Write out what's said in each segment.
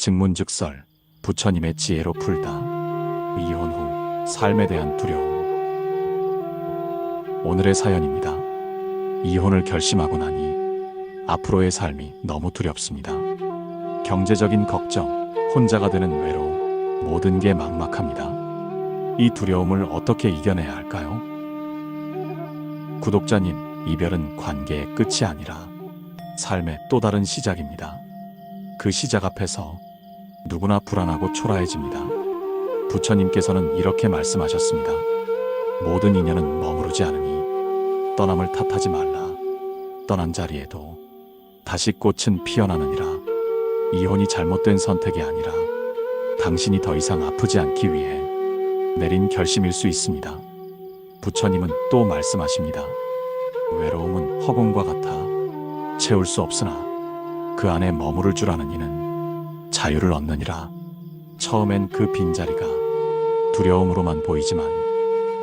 증문즉설 부처님의 지혜로 풀다. 이혼 후 삶에 대한 두려움. 오늘의 사연입니다. 이혼을 결심하고 나니 앞으로의 삶이 너무 두렵습니다. 경제적인 걱정, 혼자가 되는 외로움, 모든 게 막막합니다. 이 두려움을 어떻게 이겨내야 할까요? 구독자님, 이별은 관계의 끝이 아니라 삶의 또 다른 시작입니다. 그 시작 앞에서 누구나 불안하고 초라해집니다. 부처님께서는 이렇게 말씀하셨습니다. 모든 인연은 머무르지 않으니 떠남을 탓하지 말라. 떠난 자리에도 다시 꽃은 피어나느니라. 이혼이 잘못된 선택이 아니라 당신이 더 이상 아프지 않기 위해 내린 결심일 수 있습니다. 부처님은 또 말씀하십니다. 외로움은 허공과 같아 채울 수 없으나 그 안에 머무를 줄 아는 이는 자유를 얻느니라. 처음엔 그 빈자리가 두려움으로만 보이지만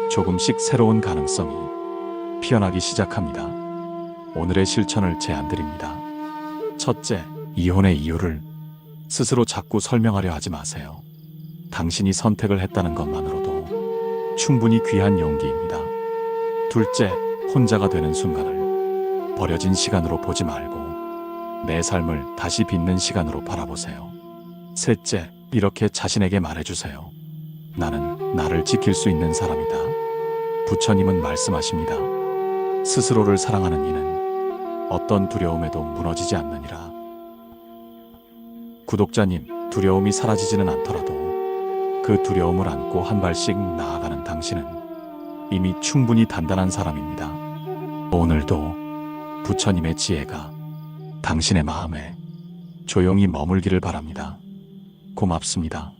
조금씩 새로운 가능성이 피어나기 시작합니다. 오늘의 실천을 제안드립니다. 첫째, 이혼의 이유를 스스로 자꾸 설명하려 하지 마세요. 당신이 선택을 했다는 것만으로도 충분히 귀한 용기입니다. 둘째, 혼자가 되는 순간을 버려진 시간으로 보지 말고 내 삶을 다시 빚는 시간으로 바라보세요. 셋째, 이렇게 자신에게 말해주세요. 나는 나를 지킬 수 있는 사람이다. 부처님은 말씀하십니다. 스스로를 사랑하는 이는 어떤 두려움에도 무너지지 않느니라. 구독자님, 두려움이 사라지지는 않더라도 그 두려움을 안고 한 발씩 나아가는 당신은 이미 충분히 단단한 사람입니다. 오늘도 부처님의 지혜가 당신의 마음에 조용히 머물기를 바랍니다. 고맙습니다.